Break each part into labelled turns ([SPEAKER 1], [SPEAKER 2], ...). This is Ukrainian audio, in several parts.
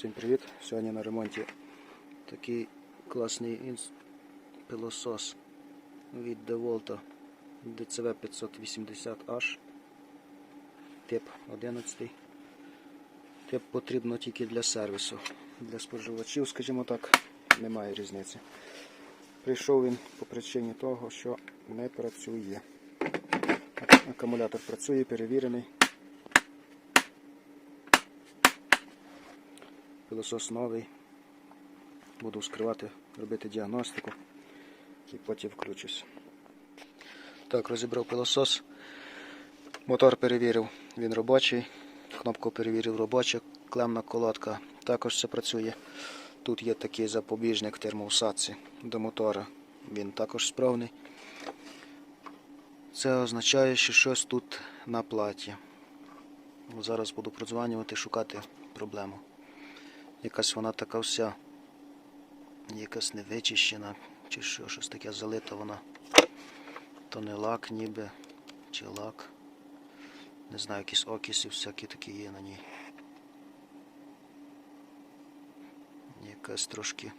[SPEAKER 1] Всім привіт! Сьогодні на ремонті такий класний інс... пилосос від DeWalt DCV 580H тип 11. Тип потрібно тільки для сервісу. Для споживачів, скажімо так, немає різниці. Прийшов він по причині того, що не працює. Акумулятор працює, перевірений. Пилосос новий. Буду вскривати, робити діагностику і потім включусь. Так, розібрав пилосос. Мотор перевірив, він робочий. Кнопку перевірив робоча, клемна колодка також все працює. Тут є такий запобіжник термоусадці до мотора. Він також справний. Це означає, що щось тут на платі. Зараз буду продзванювати, шукати проблему. Якась вона така вся, якась не вичищена, чи що, щось таке залито вона. То не лак ніби, чи лак. Не знаю, якісь окиси всякі такі є на ній. Якась трошки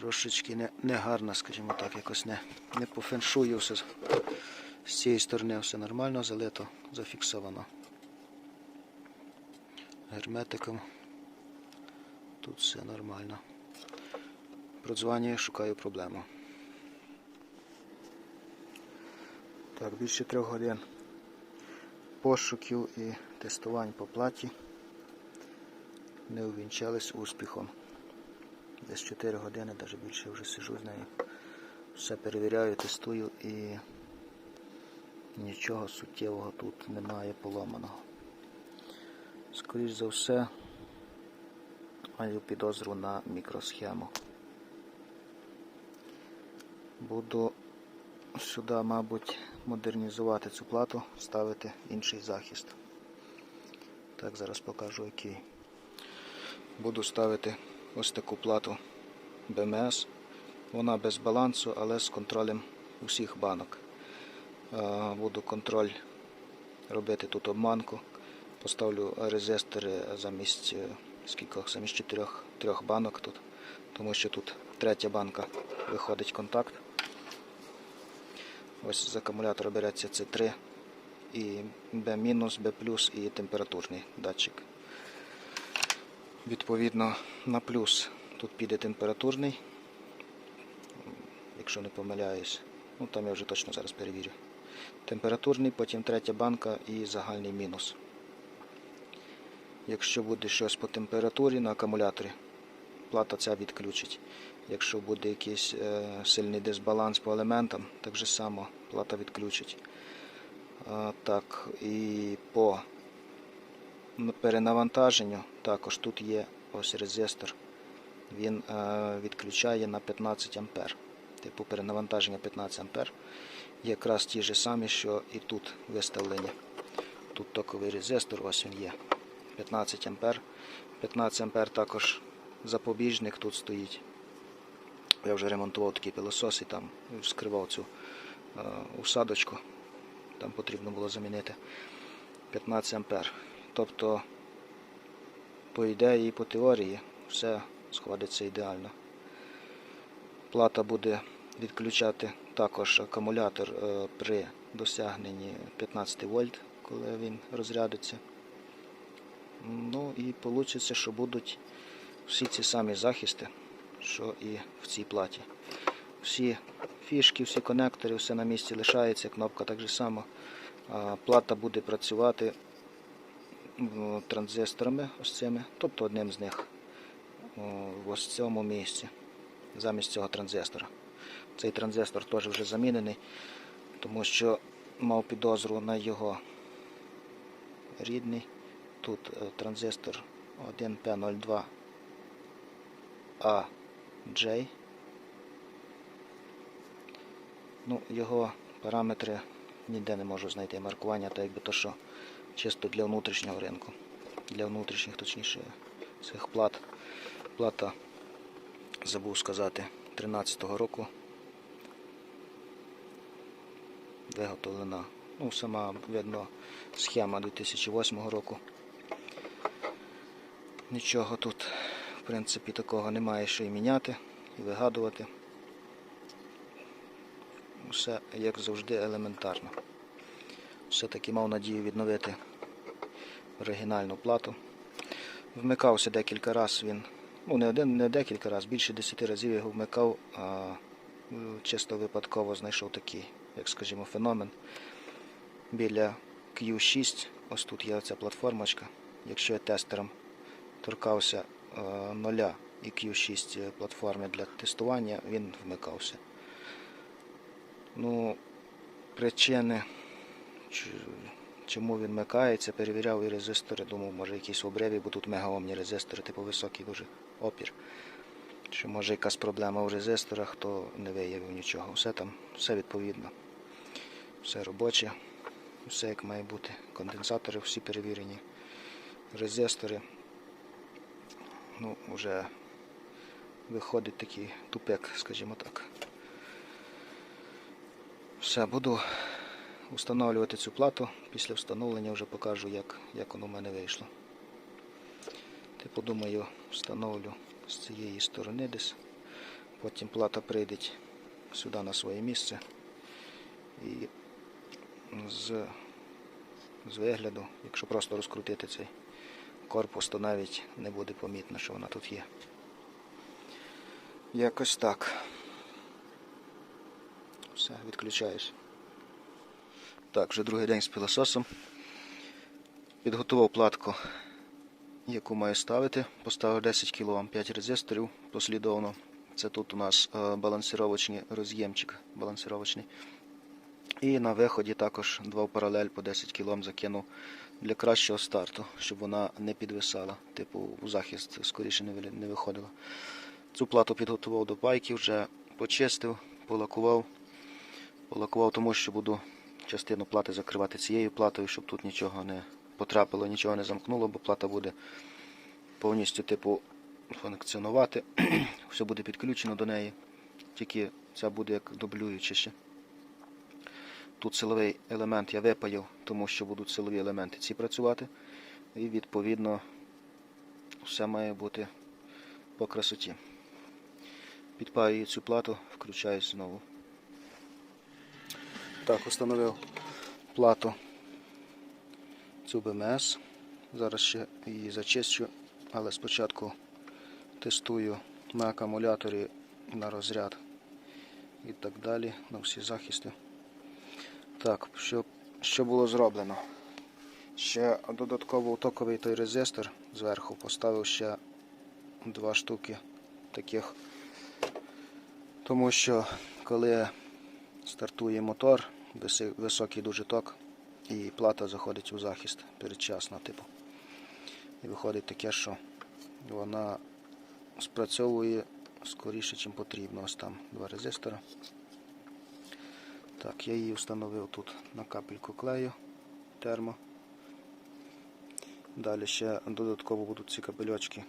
[SPEAKER 1] трошечки не, не гарна, скажімо так, якось не, не по феншую все. З цієї сторони все нормально, залито, зафіксовано. Герметиком. Тут все нормально. Продзвонюю, шукаю проблему. Так, більше трьох годин пошуків і тестувань по платі не увінчались успіхом. Десь 4 години, навіть більше вже сижу з нею. Все перевіряю, тестую і нічого суттєвого тут немає поломаного. Скоріше за все, маю підозру на мікросхему. Буду сюди, мабуть, модернізувати цю плату, ставити інший захист. Так, зараз покажу який. Буду ставити ось таку плату БМС. Вона без балансу, але з контролем усіх банок. Е, Буду контроль робити тут обманку. Поставлю резистори замість скількох, замість чотирьох трьох банок тут, тому що тут третя банка виходить контакт. Ось з акумулятора береться C3 і B-, B+, і температурний датчик. Відповідно на плюс тут піде температурний, якщо не помиляюсь. Ну там я вже точно зараз перевірю. Температурний, потім третя банка і загальний мінус. Якщо буде щось по температурі на акумуляторі, плата ця відключить. Якщо буде якийсь е, сильний дисбаланс по елементам, так же само плата відключить. А, так, і по перенавантаженню також тут є ось резистор. Він е, відключає на 15 А. Типу перенавантаження 15 А. Якраз ті ж самі, що і тут виставлені. Тут токовий резистор, ось він є. 15 А. 15 А також запобіжник тут стоїть. Я вже ремонтував такий пилосос і там вскривав цю е, усадочку. Там потрібно було замінити 15 А. Тобто, по ідеї і по теорії все сходиться ідеально. Плата буде відключати також акумулятор е, при досягненні 15 вольт, коли він розрядиться. Ну і вийде, що будуть всі ці самі захисти, що і в цій платі. Всі фішки, всі конектори, все на місці лишається, кнопка так же само. Плата буде працювати транзисторами ось цими, тобто одним з них о, в ось цьому місці, замість цього транзистора. Цей транзистор теж вже замінений, тому що мав підозру на його рідний. Тут е, транзистор 1P02 AJ. Ну, його параметри ніде не можу знайти маркування, так якби то що чисто для внутрішнього ринку. Для внутрішніх, точніше, цих плат. Плата, забув сказати, 13-го року виготовлена. Ну, сама видно схема 2008 року. Нічого тут, в принципі, такого немає, що і міняти, і вигадувати. Все, як завжди, елементарно. Все-таки мав надію відновити оригінальну плату. Вмикався декілька разів він, ну не один, не декілька разів, більше 10 разів його вмикав, а чисто випадково знайшов такий, як скажімо, феномен. Біля Q6, ось тут є ця платформочка. Якщо я тестером торкався е, нуля і Q6 платформи для тестування, він вмикався. Ну, причини, чому він вмикається, перевіряв і резистори, думав, може якісь обриві, бо тут мегаомні резистори, типу високий дуже опір. Чи може якась проблема в резисторах, то не виявив нічого. Все там, все відповідно. Все робоче, все як має бути. Конденсатори всі перевірені. Резистори. Ну, вже виходить такий тупик, скажімо так. Все, буду встановлювати цю плату. Після встановлення вже покажу, як, як воно в мене вийшло. Типу, думаю, встановлю з цієї сторони десь. Потім плата прийде сюди на своє місце. І з, з вигляду, якщо просто розкрутити цей корпус, то навіть не буде помітно, що вона тут є. Якось так. Все, відключаюсь. Так, вже другий день з пилососом. Підготував платку, яку маю ставити. Поставив 10 кОм 5 резисторів послідовно. Це тут у нас е, балансировочний роз'ємчик балансировочний. І на виході також два в паралель по 10 кОм закинув для кращого старту, щоб вона не підвисала, типу у захист скоріше не виходила. Цю плату підготував до пайки, вже почистив, полакував. Полакував тому, що буду частину плати закривати цією платою, щоб тут нічого не потрапило, нічого не замкнуло, бо плата буде повністю типу функціонувати. Все буде підключено до неї. Тільки ця буде як дублююча ще. Тут силовий елемент я випаяв, тому що будуть силові елементи ці працювати. І відповідно все має бути по красоті. Підпаюю цю плату, включаюсь знову. Так, установив плату цю БМС. Зараз ще її зачищу, але спочатку тестую на акумуляторі на розряд і так далі, на всі захисти. Так, що, що було зроблено? Ще додатково утоковий той резистор зверху поставив ще два штуки таких. Тому що коли стартує мотор, високий дуже ток, і плата заходить у захист передчасно, типу. І виходить таке, що вона спрацьовує скоріше, ніж потрібно. Ось там два резистора. Так, я її встановив тут на капельку клею термо. Далі ще додатково будуть ці капельочки.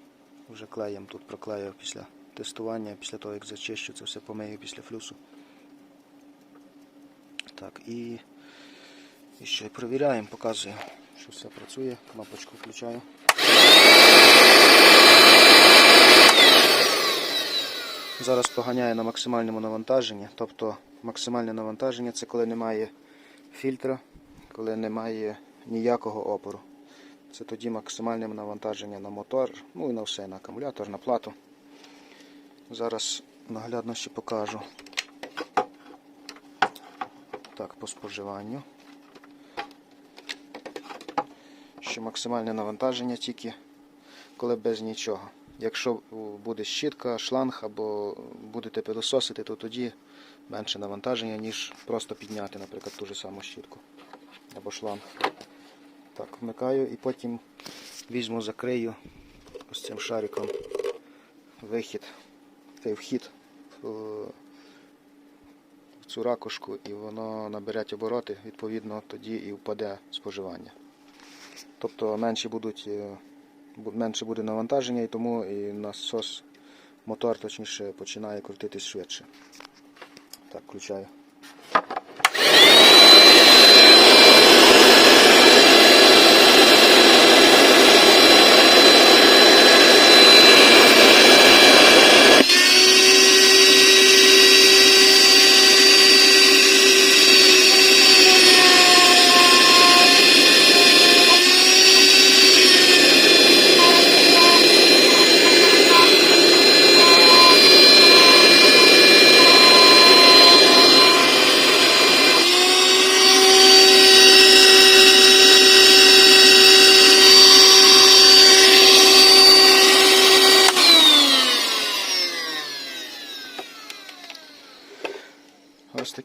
[SPEAKER 1] Вже клеєм тут проклеїв після тестування, після того як зачищу, це все помию після флюсу. Так, і, і і перевіряємо, показую, що все працює. Кнопочку включаю. Зараз поганяю на максимальному навантаженні. Тобто максимальне навантаження це коли немає фільтра, коли немає ніякого опору. Це тоді максимальне навантаження на мотор, ну і на все, на акумулятор, на плату. Зараз наглядно ще покажу. Так, по споживанню. Що максимальне навантаження тільки коли без нічого. Якщо буде щітка, шланг або будете пилососити, то тоді менше навантаження, ніж просто підняти, наприклад, ту ж саму щітку або шланг. Так, вмикаю і потім візьму, закрию ось цим шариком вихід, цей вхід в, цю ракушку і воно набере обороти, відповідно тоді і впаде споживання. Тобто менші будуть, е, менше буде навантаження і тому і насос, мотор точніше починає крутитись швидше. Так, включаю.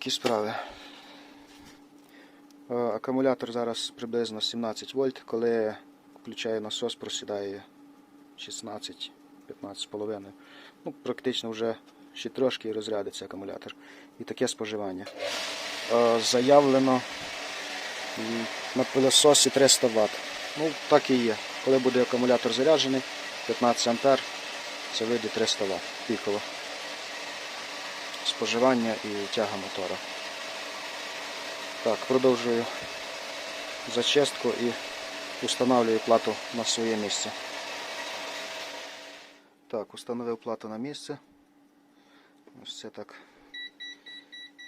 [SPEAKER 1] такі справи. Е, Акумулятор зараз приблизно 17 вольт, коли включаю насос, просідає 16 15,5. Ну, практично вже ще трошки розрядиться акумулятор. І таке споживання. Е, Заявлено на пилососі 300 Вт. Ну, так і є. Коли буде акумулятор заряджений, 15 А, це вийде 300 Вт піково. Споживання і тяга мотора. Так, продовжую зачистку і встановлюю плату на своє місце. Так, установив плату на місце. Ось це так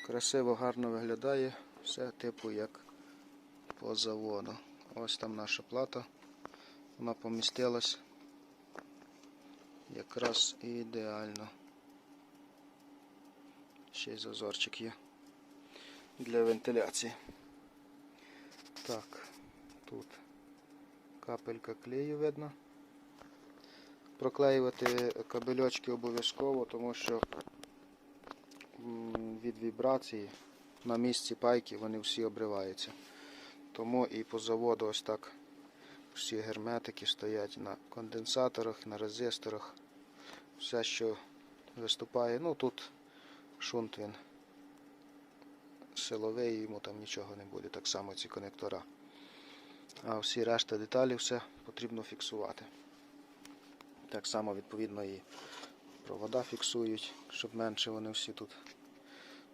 [SPEAKER 1] красиво, гарно виглядає. Все типу як по заводу. Ось там наша плата. Вона помістилась якраз ідеально. Ще й зазорчик є для вентиляції. Так, тут капелька клею видно. Проклеювати кабельочки обов'язково, тому що від вібрації на місці пайки вони всі обриваються. Тому і по заводу ось так всі герметики стоять на конденсаторах, на резисторах. Все, що виступає. Ну тут шунт він силовий, йому там нічого не буде, так само ці конектора. А всі решта деталі все потрібно фіксувати. Так само, відповідно, і провода фіксують, щоб менше вони всі тут.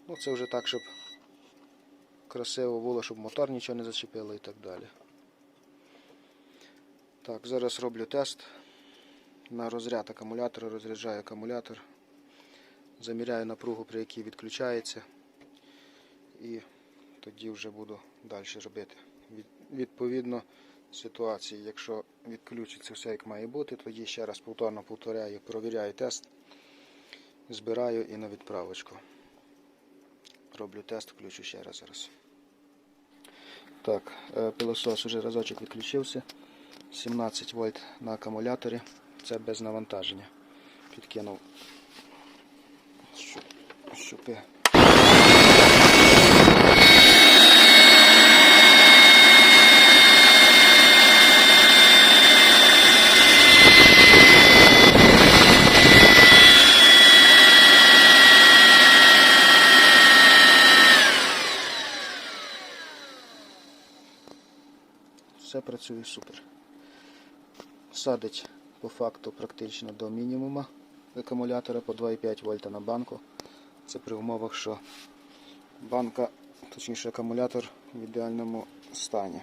[SPEAKER 1] Ну, це вже так, щоб красиво було, щоб мотор нічого не зачепило і так далі. Так, зараз роблю тест на розряд акумулятора, розряджаю акумулятор, заміряю напругу, при якій відключається, і тоді вже буду далі робити. Відповідно ситуації, якщо відключиться все як має бути, тоді ще раз повторно повторяю, провіряю тест, збираю і на відправочку. Роблю тест, включу ще раз зараз. Так, е, пилосос вже разочок відключився. 17 вольт на акумуляторі. Це без навантаження. Підкинув щу- щупи. Все працює супер. Садить по факту практично до мінімума акумулятора по 2,5 вольта на банку. Це при умовах, що банка, точніше акумулятор в ідеальному стані.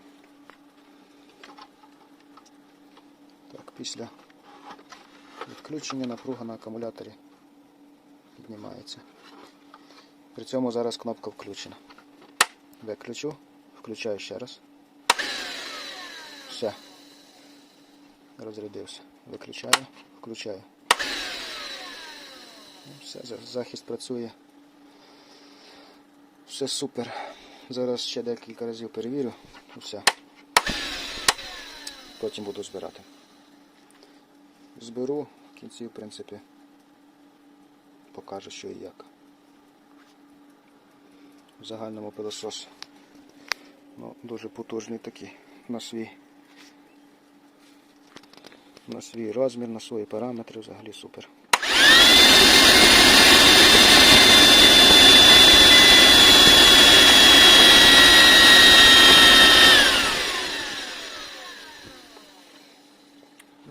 [SPEAKER 1] Так, після відключення напруга на акумуляторі піднімається. При цьому зараз кнопка включена. Виключу, включаю ще раз. Все. Розрядився. Виключаю, включаю. Ну, Все, захист працює. Все супер. Зараз ще декілька разів перевірю. Все. Потім буду збирати. Зберу, в кінці, в принципі, покажу, що і як. В загальному пилосос. Ну, дуже потужний такий на свій на свій розмір, на свої параметри взагалі супер.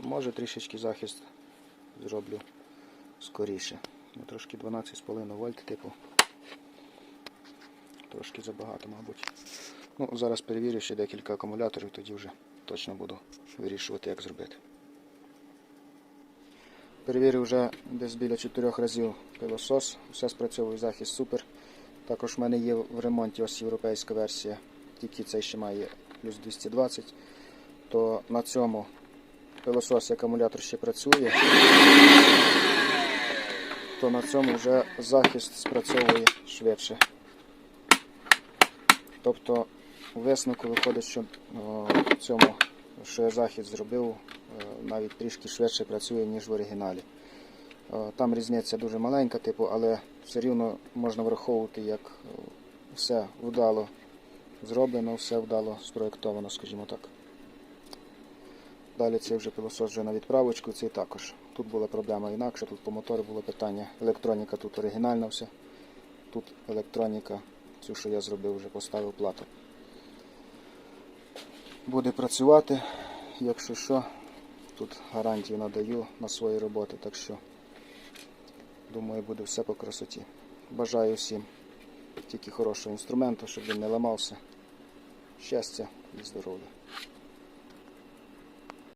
[SPEAKER 1] Може трішечки захист зроблю скоріше. Ну, трошки 12,5 вольт, типу. Трошки забагато, мабуть. Ну, зараз перевірю ще декілька акумуляторів, тоді вже точно буду вирішувати, як зробити. Перевірив вже десь біля 4 разів пилосос, все спрацьовує захист супер. Також в мене є в ремонті ось європейська версія, тільки цей ще має плюс 220, то на цьому пилососі акумулятор ще працює, то на цьому вже захист спрацьовує швидше. Тобто у висновку виходить, що о, цьому, що я захід зробив, навіть трішки швидше працює, ніж в оригіналі. Е, Там різниця дуже маленька, типу, але все рівно можна враховувати як е, все вдало зроблено, все вдало спроєктовано, скажімо так. Далі цей вже пилосос на відправочку, цей також. Тут була проблема інакша, тут по мотору було питання. Електроніка тут оригінальна вся. Тут електроніка, цю, що я зробив, вже поставив плату. Буде працювати, якщо що, тут гарантію надаю на свої роботи, так що думаю буде все по красоті. Бажаю всім тільки хорошого інструменту, щоб він не ламався. Щастя і здоров'я.